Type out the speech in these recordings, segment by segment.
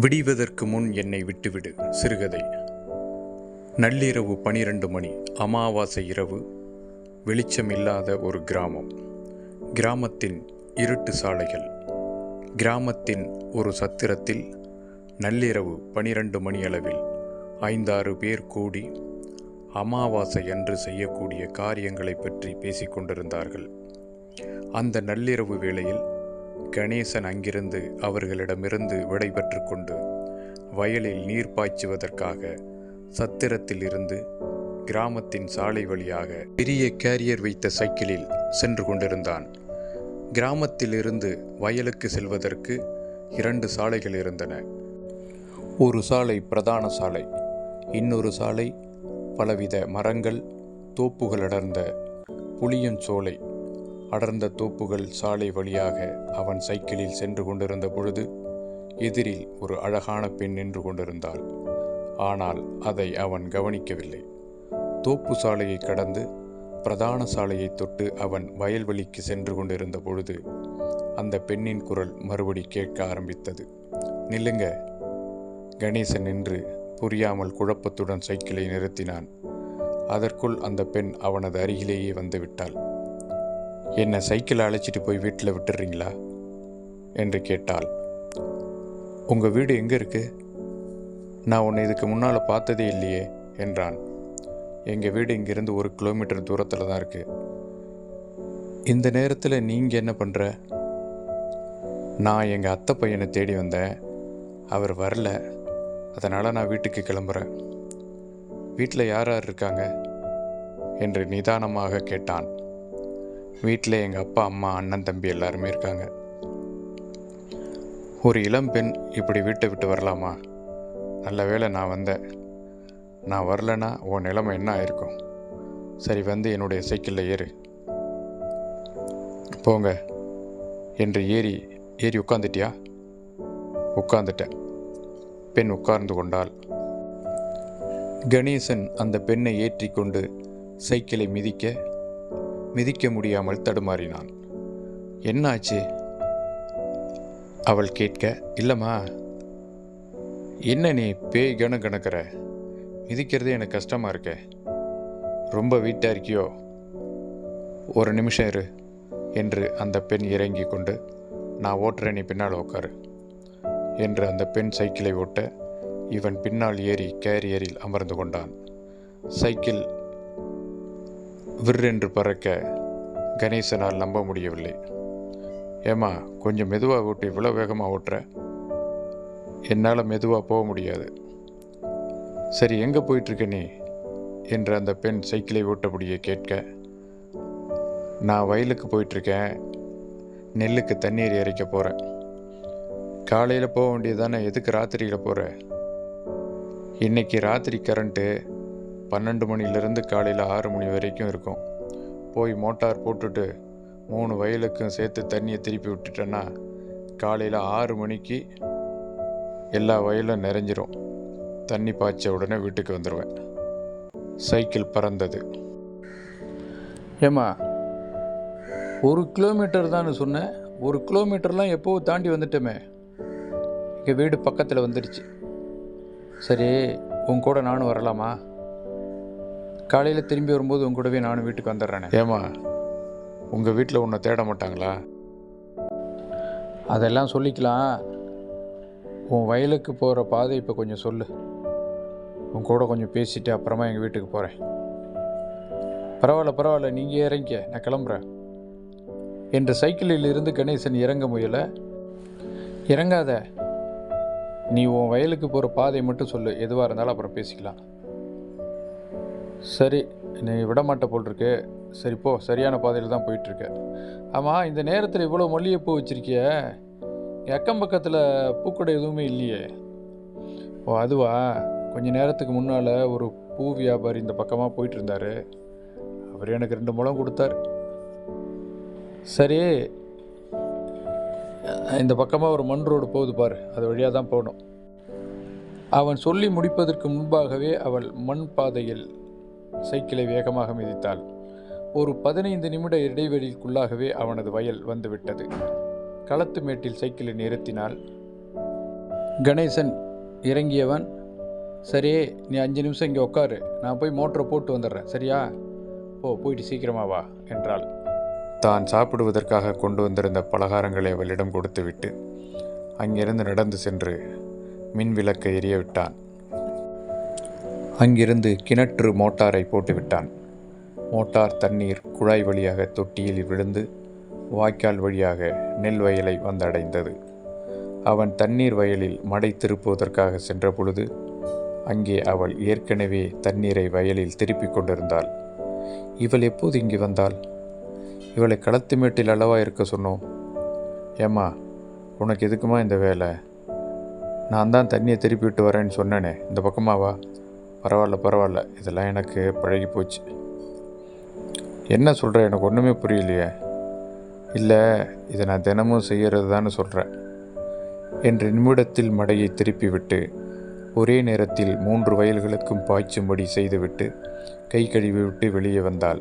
விடிவதற்கு முன் என்னை விட்டுவிடு சிறுகதை. நள்ளிரவு பனிரெண்டு மணி அமாவாசை இரவு வெளிச்சமில்லாத ஒரு கிராமம். கிராமத்தின் இருட்டு சாலைகள். கிராமத்தின் ஒரு சத்திரத்தில் நள்ளிரவு பனிரெண்டு மணி அளவில் ஐந்தாறு பேர் கூடி அமாவாசை அன்று செய்யக்கூடிய காரியங்களை பற்றி பேசிக்கொண்டிருந்தார்கள் அந்த நள்ளிரவு வேளையில் கணேசன் அங்கிருந்து அவர்களிடமிருந்து விடைபெற்று கொண்டு வயலில் நீர் பாய்ச்சுவதற்காக சத்திரத்தில் இருந்து கிராமத்தின் சாலை வழியாக பெரிய கேரியர் வைத்த சைக்கிளில் சென்று கொண்டிருந்தான். கிராமத்தில் இருந்து வயலுக்கு செல்வதற்கு இரண்டு சாலைகள் இருந்தன. ஒரு சாலை பிரதான சாலை இன்னொரு சாலை பலவித மரங்கள் தோப்புகள் அடர்ந்த புளியஞ்சோலை அடர்ந்த தோப்புகள் சாலை வழியாக அவன் சைக்கிளில் சென்று கொண்டிருந்த பொழுது எதிரில் ஒரு அழகான பெண் நின்று கொண்டிருந்தாள். ஆனால் அதை அவன் கவனிக்கவில்லை. தோப்பு சாலையை கடந்து பிரதான சாலையை தொட்டு அவன் வயல்வெளிக்கு சென்று கொண்டிருந்த பொழுது அந்த பெண்ணின் குரல் மறுபடி கேட்க ஆரம்பித்தது. நில்லுங்க. கணேசன் நின்று புரியாமல் குழப்பத்துடன் சைக்கிளை நிறுத்தினான். அதற்குள் அந்த பெண் அவனது அருகிலேயே வந்துவிட்டாள் என்னை சைக்கிளை அழைச்சிட்டு போய் வீட்டில் விட்டுறீங்களா? என்று கேட்டாள். உங்கள் வீடு எங்கே இருக்கு? நான் உன்னை இதுக்கு முன்னால் பார்த்ததே இல்லையே என்றான். எங்கள் வீடு இங்கிருந்து ஒரு கிலோமீட்டர் தூரத்தில் தான் இருக்கு. இந்த நேரத்தில் நீங்கள் என்ன பண்ணுற நான் எங்கள் அத்தை பையனை தேடி வந்தேன். அவர் வரல. அதனால் நான் வீட்டுக்கு கிளம்புறேன். வீட்டில் யார் யார் இருக்காங்க? என்று நிதானமாக கேட்டான். வீட்டில் எங்கள் அப்பா அம்மா அண்ணன் தம்பி எல்லாருமே இருக்காங்க. ஒரு இளம்பெண் இப்படி வீட்டை விட்டு வரலாமா? நல்ல வேளை நான் வந்தேன். நான் வரலனா உன் நிலைமை என்ன ஆயிருக்கும்? சரி வந்து என்னுடைய சைக்கிளில் ஏறு. போங்க. என்று ஏறி ஏறி உட்காந்துட்டியா உட்காந்துட்டேன் பெண் உட்கார்ந்து கொண்டாள். கணேசன் அந்த பெண்ணை ஏற்றி கொண்டு சைக்கிளை மிதிக்க மிதிக்க முடியாமல் தடுமாறினான். என்னாச்சு? அவள் கேட்க இல்லைம்மா என்ன நீ பேய் கண கணக்கிற? மிதிக்கிறதே எனக்கு கஷ்டமாக இருக்கே. ரொம்ப வீட்டாக இருக்கியோ? ஒரு நிமிஷம் இரு என்று அந்த பெண் இறங்கி கொண்டு நான் ஓட்டுறேன் நீ பின்னால் உட்காரு என்று அந்த பெண் சைக்கிளை ஓட்ட இவன் பின்னால் ஏறி கேரியரில் அமர்ந்து கொண்டான். சைக்கிள் விற்றென்று பறக்க கணேசனால் நம்ப முடியவில்லை. ஏம்மா கொஞ்சம் மெதுவாக ஓட்டு இவ்வளோ வேகமாக ஓட்டுற? என்னால் மெதுவாக போக முடியாது. சரி எங்கே போயிட்டுருக்க நீ? என்று அந்த பெண் சைக்கிளை ஓட்டபடியே கேட்க நான் வயலுக்கு போயிட்டுருக்கேன். நெல்லுக்கு தண்ணீர் இறைக்க போகிறேன் காலையில் போக வேண்டியதானே எதுக்கு ராத்திரியில் போகிற இன்றைக்கி ராத்திரி கரண்ட்டு பன்னெண்டு மணிலேருந்து காலையில் ஆறு மணி வரைக்கும் இருக்கும். போய் மோட்டார் போட்டுட்டு மூணு வயலுக்கும் சேர்த்து தண்ணியை திருப்பி விட்டுட்டேன்னா காலையில் ஆறு மணிக்கு எல்லா வயலும் நிறைஞ்சிரும். தண்ணி பாய்ச்ச உடனே வீட்டுக்கு வந்துடுவேன் சைக்கிள் பறந்தது. ஏம்மா ஒரு கிலோமீட்டர் தான் சொன்னேன். ஒரு கிலோமீட்டர்லாம் எப்போ தாண்டி வந்துட்டோமே. எங்கள் வீடு பக்கத்தில் வந்துடுச்சு சரி உன் கூட நானும் வரலாமா? காலையில் திரும்பி வரும்போது உங்க கூடவே நானும் வீட்டுக்கு வந்துடுறேனே. ஏமா உங்கள் வீட்டில் உன்னை தேட மாட்டாங்களா? அதெல்லாம் சொல்லிக்கலாம். உன் வயலுக்கு போகிற பாதை இப்போ கொஞ்சம் சொல்லு. உன் கூட கொஞ்சம் பேசிட்டு அப்புறமா எங்கள் வீட்டுக்கு போகிறேன் பரவாயில்ல பரவாயில்ல நீங்கள் இறங்கிக்க நான் கிளம்புறேன். என்று சைக்கிளில் இருந்து கணேசன் இறங்க முயல. இறங்காத நீ உன் வயலுக்கு போகிற பாதை மட்டும் சொல்லு எதுவாக இருந்தாலும் அப்புறம் பேசிக்கலாம். சரி நீ விடமாட்ட போல் இருக்கு சரி போ. சரியான பாதையில் தான் போயிட்டுருக்க ஆமாம் இந்த நேரத்தில் இவ்வளோ மல்லிகைப்பூ வச்சுருக்கிய? என் அக்கம் பக்கத்தில் பூக்கடை எதுவுமே இல்லையே. ஓ அதுவா? கொஞ்ச நேரத்துக்கு முன்னால் ஒரு பூ வியாபாரி இந்த பக்கமாக போயிட்டு இருந்தார் அவர் எனக்கு ரெண்டு முழம் கொடுத்தார். சரி இந்த பக்கமாக ஒரு மண் ரோடு போகுது பாரு. அது வழியாக தான் போகணும். அவன் சொல்லி முடிப்பதற்கு முன்பாகவே அவள் மண் பாதையில் சைக்கிளை வேகமாக மிதித்தாள். ஒரு பதினைந்து நிமிட இடைவெளிக்குள்ளாகவே அவனது வயல் வந்துவிட்டது. களத்து மேட்டில் சைக்கிளை நிறுத்தினாள். கணேசன் இறங்கியவன். சரியே நீ அஞ்சு நிமிஷம் இங்கே உட்காரு நான் போய் மோட்டரை போட்டு வந்துடுறேன். சரியா? ஓ போயிட்டு சீக்கிரமா வா என்றாள். தான் சாப்பிடுவதற்காக கொண்டு வந்திருந்த பலகாரங்களை அவளிடம் கொடுத்துவிட்டு அங்கிருந்து நடந்து சென்று மின் விளக்கை எரிய விட்டான். அங்கிருந்து கிணற்று மோட்டாரை போட்டுவிட்டான். மோட்டார் தண்ணீர் குழாய் வழியாக தொட்டியில் விழுந்து வாய்க்கால் வழியாக நெல் வயலை வந்தடைந்தது. அவன் தண்ணீர் வயலில் மடை திருப்புவதற்காக சென்ற பொழுது அங்கே அவள் ஏற்கனவே தண்ணீரை வயலில் திருப்பிக் கொண்டிருந்தாள். இவள் எப்போது இங்கு வந்தாள்? இவளை களத்து மேட்டில் அளவா இருக்க சொன்னோம். ஏம்மா உனக்கு எதுக்குமா இந்த வேலை? நான் தான் தண்ணியை திருப்பி விட்டு வரேன்னு சொன்னேனே இந்த பக்கமாவா பரவாயில்ல பரவாயில்ல. இதெல்லாம் எனக்கு பழகி போச்சு. என்ன சொல்கிற எனக்கு ஒன்றுமே புரியலையே. இல்லை இதை நான் தினமும் செய்கிறது தானே சொல்கிறேன் என்று நிமிடத்தில் மடையை திருப்பிவிட்டு ஒரே நேரத்தில் மூன்று வயல்களுக்கும் பாய்ச்சும்படி செய்துவிட்டு கை கழுவி விட்டு வெளியே வந்தாள்.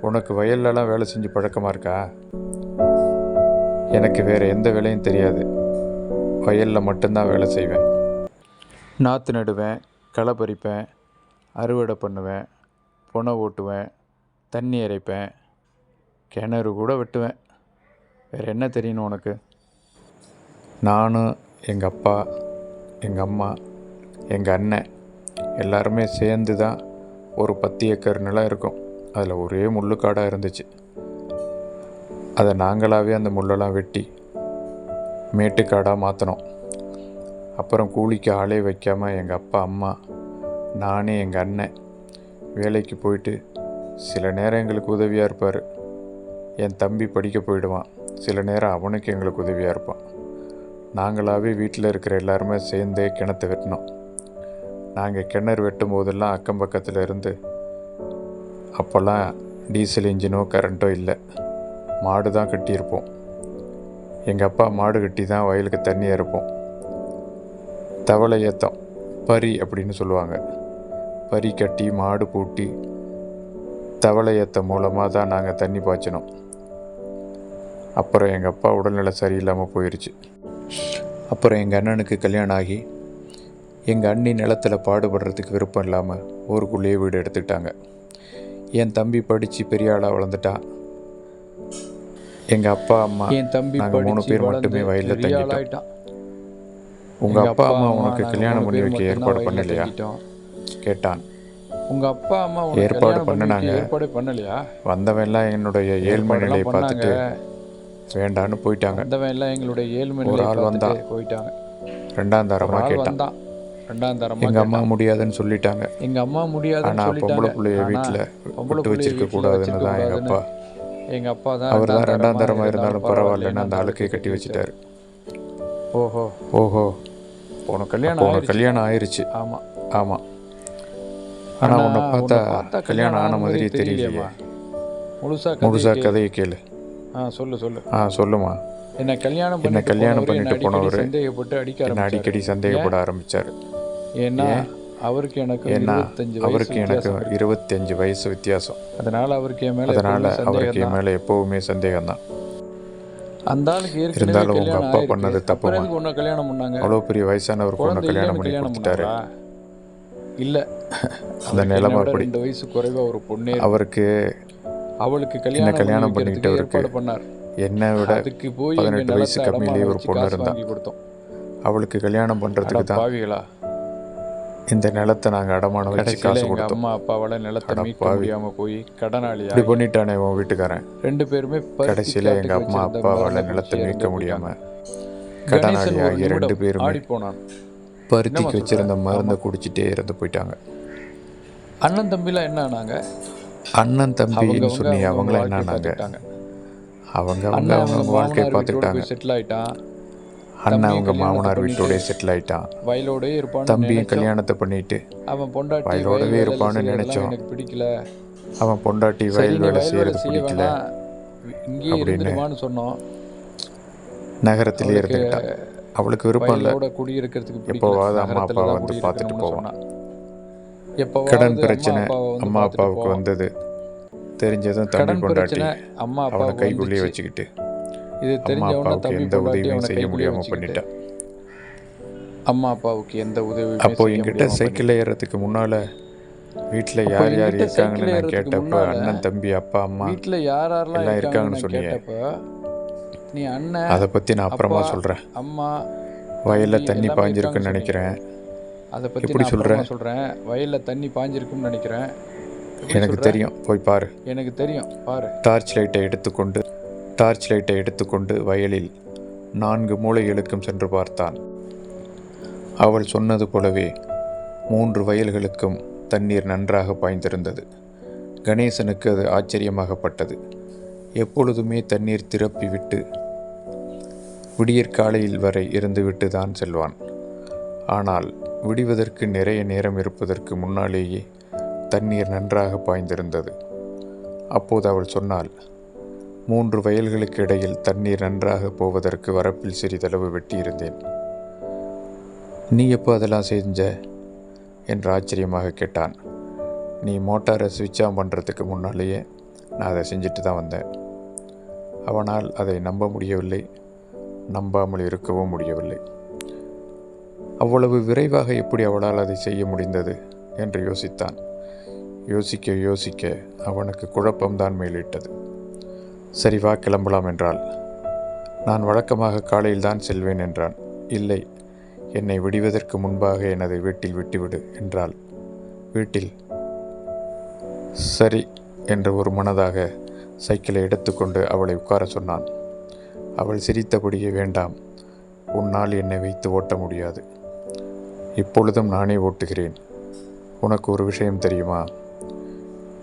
உனக்கு வயல்லலாம் வேலை செஞ்சு பழக்கமாக இருக்கா? எனக்கு வேறு எந்த வேலையும் தெரியாது. வயலில் மட்டும்தான் வேலை செய்வேன். நாற்று நடுவேன். களை பறிப்பேன் அறுவடை பண்ணுவேன் புனை ஓட்டுவேன் தண்ணி இறைப்பேன் கிணறு கூட வெட்டுவேன். வேறு என்ன தெரியணும் உனக்கு? நானும் எங்கள் அப்பா எங்கள் அம்மா எங்கள் அண்ணன் எல்லாருமே சேர்ந்து தான் ஒரு பத்து ஏக்கர் நிலம் இருக்கும். அதில் ஒரே முள்ளுக்காடாக இருந்துச்சு. அதை நாங்களாகவே அந்த முள்ளெல்லாம் வெட்டி மேட்டுக்காடாக மாற்றினோம் அப்புறம் கூலிக்கு ஆளே வைக்காமல் எங்கள் அப்பா அம்மா நானே எங்கள் அண்ணன் வேலைக்கு போயிட்டு சில நேரம் எங்களுக்கு உதவியாக இருப்பார். என் தம்பி படிக்க போயிடுவான். சில நேரம் அவனுக்கு எங்களுக்கு உதவியாக இருப்பான். நாங்களாகவே வீட்டில் இருக்கிற எல்லாருமே சேர்ந்தே கிணத்து வெட்டினோம். நாங்கள் கிணறு வெட்டும் போதெல்லாம் அக்கம் பக்கத்தில் இருந்து அப்போல்லாம் டீசல் இன்ஜினோ கரண்ட்டோ இல்லை. மாடு தான் கட்டியிருப்போம். எங்கள் அப்பா மாடு கட்டி தான் வயலுக்கு தண்ணி இறப்போம் தவளை ஏத்தம் பரி அப்படின்னு சொல்லுவாங்க. பரி கட்டி மாடு பூட்டி தவளை ஏத்தம் மூலமாக தான் நாங்கள் தண்ணி பாய்ச்சினோம். அப்புறம் எங்கள் அப்பா உடல்நிலை சரியில்லாமல் போயிடுச்சு அப்புறம் எங்கள் அண்ணனுக்கு கல்யாணம் ஆகி எங்கள் அண்ணி நிலத்தில் பாடுபடுறதுக்கு விருப்பம் இல்லாமல் ஊருக்குள்ளேயே வீடு எடுத்துக்கிட்டாங்க. என் தம்பி படித்து பெரிய ஆளாக வளர்ந்துட்டான். எங்கள் அப்பா அம்மா என் தம்பி மூணு பேர் மட்டுமே வயல்ல. ஆளாயிட்டான். உங்கள் அப்பா அம்மா உனக்கு கல்யாணம் பண்ணி வைக்க ஏற்பாடு பண்ணலையா. கேட்டான். உங்க அப்பா அம்மா ஏற்பாடு பண்ணுனாங்க. ஏற்பாடே பண்ணலையா? வந்தவன்லாம் என்னுடைய ஏழ்மை நிலையை பார்த்துட்டு. வேண்டான்னு போயிட்டாங்க. வந்தவன் எல்லாம் எங்களுடைய ஏழ்மை ஒரு ஆள் வந்தான். போயிட்டாங்க. ரெண்டாம் தரமாக கேட்டான். ரெண்டாம் தரமா எங்கள் அம்மா. முடியாதுன்னு சொல்லிட்டாங்க. எங்க அம்மா முடியாதுன்னு ஆனால் சொல்லிட்டாங்க. பொம்பளை பிள்ளைய வீட்டில் விட்டு வச்சிருக்க கூடாதுன்னு தான் எங்கள் அப்பா. எங்க அப்பா தான் அவர் தான் ரெண்டாம் தரமாக இருந்தாலும் இருந்தாலும் பரவாயில்லன்னு அந்த ஆளுக்கே கட்டி வச்சிட்டாரு. ஓஹோ. ஓஹோ. உனக்கு கல்யாணம் உனக்கு ஆயிடுச்சு. கல்யாணம் ஆயிருச்சு. ஆமா. ஆமாம் ஆனால் ஆனா, உன்னை பார்த்தா கல்யாணம் ஆன தெரியலையே தெரியலையேம்மா. முழுசா முழுசா கதை கதையை கேளு. ஆ சொல்லு சொல்லு. ஆ சொல்லுமா என்ன கல்யாணம் என்னை கல்யாணம் பண்ணிட்டு போனவரு சந்தேகப்பட்டு அடிக்க என்னை. அடிக்கடி சந்தேகப்பட ஆரம்பிச்சார். ஏன்னா அவருக்கு எனக்கு ஏன்னா அவருக்கு எனக்கு. இருபத்தஞ்சு வயசு வித்தியாசம். அதனால அவருக்கு என் மேல அதனால எப்பவுமே அவருக்கு என் மேலே எப்பவுமே சந்தேகம்தான். அந்த ஆளுக்கு இருந்தாலும் உங்க கல்யாணம் அப்பா. பண்ணது? எதுக்கு உன்னை கல்யாணம் பண்ணாங்க. அவ்வளோ பெரிய வயசானவருக்கு ஒன்று கல்யாணம் பண்ணி கொடுத்துட்டாரு. இல்ல. அந்த நிலைமை அப்படி. ரெண்டு வயசு குறைவா ஒரு பொண்ணே அவருக்கு அவளுக்கு கல்யாணம் கல்யாணம் பண்ணி பண்ணிட்டு. ஏற்பாடு பண்ணார். என்னை விட அதுக்கு போய் பதினெட்டு வயசு கம்மியிலேயே ஒரு பொண்ணு காசு இருந்தா. வாங்கி கொடுத்தோம். அவளுக்கு கல்யாணம் பண்ணுறதுக்கு தான். இந்த நிலத்தை நாங்கள் அடமானம் வச்சு காசு கொடுத்தோம். அம்மா அப்பாவால நிலத்தை மீட்க பாவி. முடியாம போய் கடனாளியா இப்படி பண்ணிட்டானே உன் வீட்டுக்காரன். ரெண்டு பேருமே கடைசியில் எங்கள் அம்மா அப்பாவால் நிலத்தை மீட்க முடியாமல். கடனாளி ஆகிய ரெண்டு பேருமே பருத்திக்கு வச்சிருந்த? மருந்தை குடிச்சிட்டே இறந்து போயிட்டாங்க. அண்ணன் தம்பிலாம் என்ன ஆனாங்க? அண்ணன் தம்பின்னு அவங்க அவங்களாம் என்ன ஆனாங்க. அவங்க அவங்க அவங்க வாழ்க்கையை பார்த்துக்கிட்டாங்க. செட்டில் ஆயிட்டான். தம்பியும் அவங்க மாமனார் வீட்டோடய செட்டில் ஆயிட்டான் வயலோடயே இருப்பான்னு தம்பியும். கல்யாணத்தை பண்ணிட்டு அவன் பொண்டாட்டி வயலோடவே இருப்பான்னு நினைச்சோம். எனக்கு பிடிக்கல அவன் பொண்டாட்டி வயல் வேலை செய்யறது செய்ய பிடிக்கல இங்கேயே அப்படின்னு. சொன்னோம் நகரத்திலே இருந்துக்கிட்டான் அவளுக்கு விருப்பம் இல்லை குடியிருக்கிறதுக்கு. எப்போவாவது அம்மா தான் வந்து பார்த்துட்டு போவான். எப்போவாவது கடன் பிரச்சனை அம்மா அப்பாவுக்கு. வந்தது தெரிஞ்சதும் தம்பி பொண்டாட்டி அம்மா அவனை கைக்குள்ளேயே. வச்சுக்கிட்டு இது தெரிஞ்சவன தம்பி எந்த உதவியும் செய்ய முடியாமல் பண்ணிட்டான் அம்மா அப்பாவுக்கு எந்த உதவியும் அப்போ என்கிட்ட சைக்கிளில் ஏறுறதுக்கு முன்னால் வீட்டில் யார் யார் இருக்காங்கன்னு நான் கேட்டப்போ அண்ணன் தம்பி அப்பா அம்மா வீட்டில் யார் யாரெல்லாம் இருக்காங்கன்னு சொன்னீங்க. நீ அண்ணன் அதை பற்றி நான் அப்புறமா அப்பா, சொல்கிறேன் அம்மா வயலில் தண்ணி இருக்காங்கன்னு நினைக்கிறேன். அதை பற்றி எப்படி? அப்புறமா சொல்கிறேன் வயலில் தண்ணி பாஞ்சிருக்கும்னு நினைக்கிறேன். எனக்கு? தெரியும். போய் பாரு. எனக்கு தெரியும். பாரு. டார்ச் லைட்டை எடுத்துக்கொண்டு டார்ச் லைட்டை எடுத்துக்கொண்டு வயலில் நான்கு மூலைகளுக்கும் சென்று பார்த்தான். அவள் சொன்னது போலவே மூன்று வயல்களுக்கும் தண்ணீர் நன்றாக பாய்ந்திருந்தது. கணேசனுக்கு அது ஆச்சரியமாகப்பட்டது. எப்பொழுதுமே தண்ணீர் திரப்பி விட்டு விடியற்காலையில் வரை இருந்துவிட்டு தான் செல்வான். ஆனால் விடிவதற்கு நிறைய நேரம் இருப்பதற்கு முன்னாலேயே தண்ணீர் நன்றாக பாய்ந்திருந்தது. அப்போது அவள் சொன்னாள் மூன்று வயல்களுக்கு இடையில் தண்ணீர் நன்றாக போவதற்கு வரப்பில் சிறிதளவு வெட்டியிருந்தேன். நீ எப்போ அதெல்லாம் செஞ்ச? என்று ஆச்சரியமாக கேட்டான். நீ மோட்டாரை சுவிட்ச் ஆன் பண்ணுறதுக்கு முன்னாலேயே நான் அதை செஞ்சுட்டு தான் வந்தேன். அவனால் அதை நம்ப முடியவில்லை நம்பாமல் இருக்கவும் முடியவில்லை. அவ்வளவு விரைவாக எப்படி அவளால் அதை செய்ய முடிந்தது? என்று யோசித்தான். யோசிக்க யோசிக்க அவனுக்கு குழப்பம்தான் மேலிட்டது. சரி வா கிளம்பலாம் என்றாள். நான் வழக்கமாக காலையில்தான் செல்வேன் என்றான். இல்லை என்னை விடுவதற்கு முன்பாக எனது வீட்டில் விட்டுவிடு என்றாள். வீட்டில்? சரி என்று ஒரு மனதாக சைக்கிளை எடுத்துக்கொண்டு அவளை உட்கார சொன்னான். அவள் சிரித்தபடியே வேண்டாம் உன்னால் என்னை வைத்து ஓட்ட முடியாது. இப்பொழுதும் நானே ஓட்டுகிறேன். உனக்கு ஒரு விஷயம் தெரியுமா?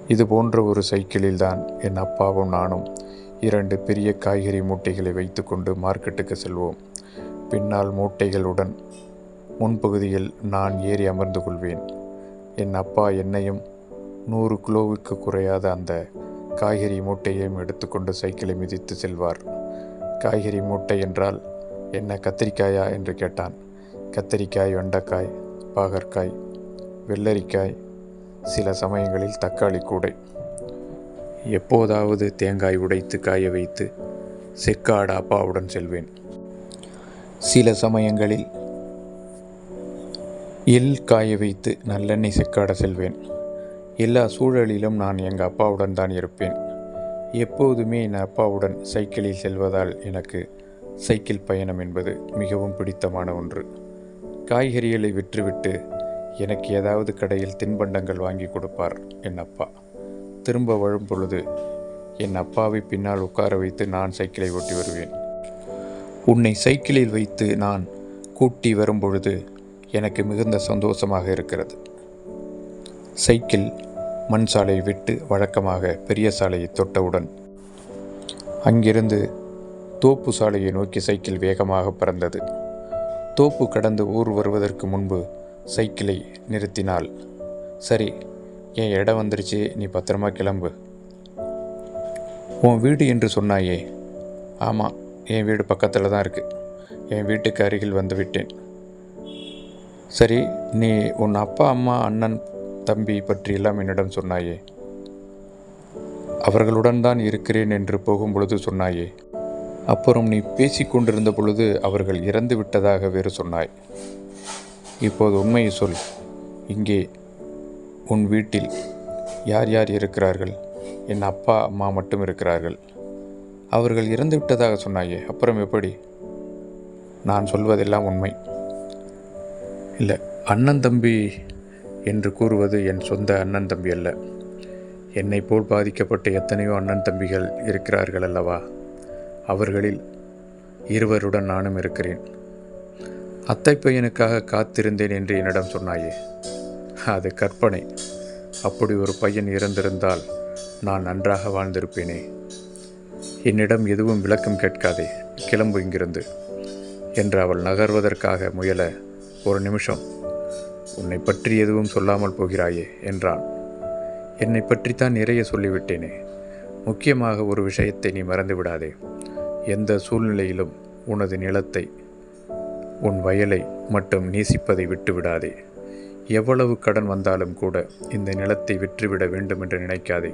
இது போன்ற ஒரு சைக்கிளில் தான் என் அப்பாவும் நானும் இரண்டு பெரிய காய்கறி மூட்டைகளை வைத்துக்கொண்டு மார்க்கெட்டுக்கு செல்வோம். பின்னால் மூட்டைகளுடன் முன்பகுதியில் நான் ஏறி அமர்ந்து கொள்வேன். என் அப்பா என்னையும் நூறு கிலோவுக்கு குறையாத அந்த காய்கறி மூட்டையையும் எடுத்துக்கொண்டு சைக்கிளை மிதித்து செல்வார். காய்கறி மூட்டை என்றால் என்ன கத்திரிக்காயா என்று கேட்டான். கத்திரிக்காய் வெண்டைக்காய் பாகற்காய் வெள்ளரிக்காய் சில சமயங்களில் தக்காளி கூடை. எப்போதாவது தேங்காய் உடைத்து காய வைத்து செக்காடா அப்பாவுடன் செல்வேன். சில சமயங்களில் எல் காய வைத்து நல்லெண்ணெய் செக்காட செல்வேன். எல்லா சூழலிலும் நான் எங்கள் அப்பாவுடன் தான் இருப்பேன். எப்போதுமே என் அப்பாவுடன் சைக்கிளில் செல்வதால் எனக்கு சைக்கிள் பயணம் என்பது மிகவும் பிடித்தமான ஒன்று. காய்கறிகளை விற்றுவிட்டு எனக்கு ஏதாவது கடையில் தின்பண்டங்கள் வாங்கி கொடுப்பார் என் அப்பா. திரும்ப வரும் பொழுது என் அப்பாவை பின்னால் உட்கார வைத்து நான் சைக்கிளை ஓட்டி வருவேன். உன்னை சைக்கிளில் வைத்து நான் கூட்டி வரும் பொழுது எனக்கு மிகுந்த சந்தோஷமாக இருக்கிறது. சைக்கிள் மண் சாலையை விட்டு வழக்கமாக பெரிய சாலையை தொட்டவுடன் அங்கிருந்து தோப்பு சாலையை நோக்கி சைக்கிள் வேகமாக பறந்தது. தோப்பு கடந்து ஊர் வருவதற்கு முன்பு சைக்கிளை நிறுத்தினாள் சரி என் இடம் வந்துருச்சு நீ பத்திரமா கிளம்பு. உன் வீடு என்று சொன்னாயே. ஆமாம் என் வீடு பக்கத்தில் தான் இருக்குது என் வீட்டுக்கு அருகில் வந்து விட்டேன். சரி நீ உன் அப்பா அம்மா அண்ணன் தம்பி பற்றியெல்லாம் என்னிடம் சொன்னாயே. அவர்களுடன் தான் இருக்கிறேன் என்று போகும் பொழுது சொன்னாயே. அப்புறம் நீ பேசிக்கொண்டிருந்த பொழுது அவர்கள் இறந்து விட்டதாக வேறு சொன்னாய். இப்போது உண்மையை சொல். இங்கே உன் வீட்டில் யார் யார் இருக்கிறார்கள்? என் அப்பா அம்மா மட்டும் இருக்கிறார்கள். அவர்கள் இறந்து விட்டதாக சொன்னாயே அப்புறம் எப்படி? நான் சொல்வதெல்லாம் உண்மை. இல்லை அண்ணன் தம்பி என்று கூறுவது என் சொந்த அண்ணன் தம்பி அல்ல. என்னை போல் பாதிக்கப்பட்ட எத்தனையோ அண்ணன் தம்பிகள் இருக்கிறார்கள் அல்லவா? அவர்களில் இருவருடன் நானும் இருக்கிறேன். அத்தை பையனுக்காக காத்திருந்தேன் என்று என்னிடம் சொன்னாயே அது கற்பனை. அப்படி ஒரு பையன் இறந்திருந்தால் நான் நன்றாக வாழ்ந்திருப்பேனே. என்னிடம் எதுவும் விளக்கம் கேட்காதே. கிளம்பு இங்கிருந்து. என்று அவள் நகர்வதற்காக முயல ஒரு நிமிஷம். உன்னை பற்றி எதுவும் சொல்லாமல் போகிறாயே என்றான். என்னை பற்றித்தான் நிறைய சொல்லிவிட்டேனே. முக்கியமாக ஒரு விஷயத்தை நீ மறந்து விடாதே. எந்த சூழ்நிலையிலும் உனது நிலத்தை உன் வயலை மட்டும் நேசிப்பதை விட்டு விடாதே. எவ்வளவு கடன் வந்தாலும் கூட இந்த நிலத்தை விற்றுவிட வேண்டும் என்று நினைக்காதே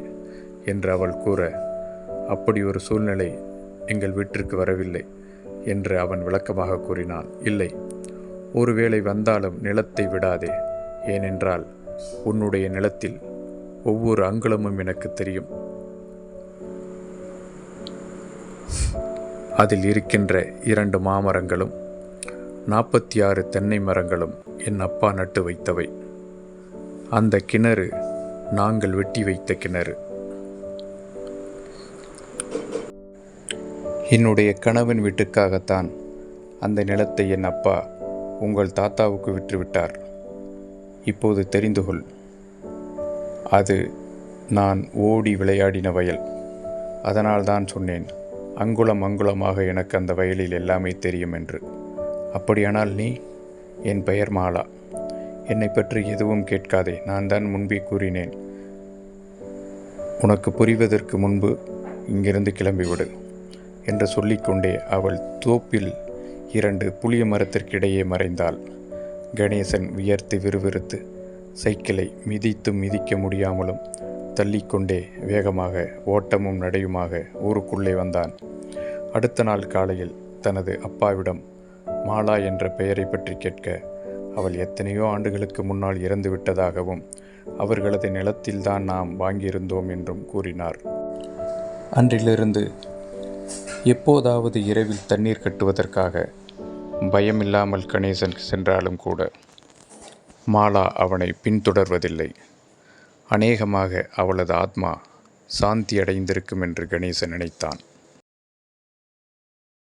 என்று அவள் கூற அப்படி ஒரு சூழ்நிலை எங்கள் வீட்டிற்கு வரவில்லை என்று அவன் விளக்கமாக கூறினான். இல்லை ஒருவேளை வந்தாலும் நிலத்தை விடாதே ஏனென்றால் உன்னுடைய நிலத்தில் ஒவ்வொரு அங்குலமும் எனக்கு தெரியும். அதில் இருக்கின்ற இரண்டு மாமரங்களும் நாற்பத்தி ஆறு தென்னை மரங்களும் என் அப்பா நட்டு வைத்தவை. அந்த கிணறு நாங்கள் வெட்டி வைத்த கிணறு. என்னுடைய கணவன் வீட்டுக்காகத்தான் அந்த நிலத்தை என் அப்பா உங்கள் தாத்தாவுக்கு விற்றுவிட்டார். இப்போது தெரிந்து கொள். அது நான் ஓடி விளையாடின வயல். அதனால்தான் சொன்னேன் அங்குலம் அங்குலமாக எனக்கு அந்த வயலில் எல்லாமே தெரியும் என்று. அப்படியானால் நீ என் பெயர் மாலா. என்னை பற்றி எதுவும் கேட்காதே நான் தான் முன்பே கூறினேன். உனக்கு புரிவதற்கு முன்பு இங்கிருந்து கிளம்பிவிடு என்று சொல்லிக்கொண்டே அவள் தோப்பில் இரண்டு புளிய மரத்திற்கிடையே மறைந்தாள். கணேசன் வியர்த்து விறுவிறுத்து சைக்கிளை மிதித்தும் மிதிக்க முடியாமலும் தள்ளிக்கொண்டே வேகமாக ஓட்டமும் நடையுமாக ஊருக்குள்ளே வந்தான். அடுத்த நாள் காலையில் தனது அப்பாவிடம் மாலா என்ற பெயரை பற்றி கேட்க அவள் எத்தனையோ ஆண்டுகளுக்கு முன்னால் இறந்து விட்டதாகவும் அவர்களது நிலத்தில்தான் நாம் வாங்கியிருந்தோம் என்றும் கூறினார். அன்றிலிருந்து எப்போதாவது இரவில் தண்ணீர் கட்டுவதற்காக பயமில்லாமல் கணேசன் சென்றாலும் கூட மாலா அவனை பின்தொடர்வதில்லை. அநேகமாக அவளது ஆத்மா சாந்தி அடைந்திருக்கும் என்று கணேசன் நினைத்தான்.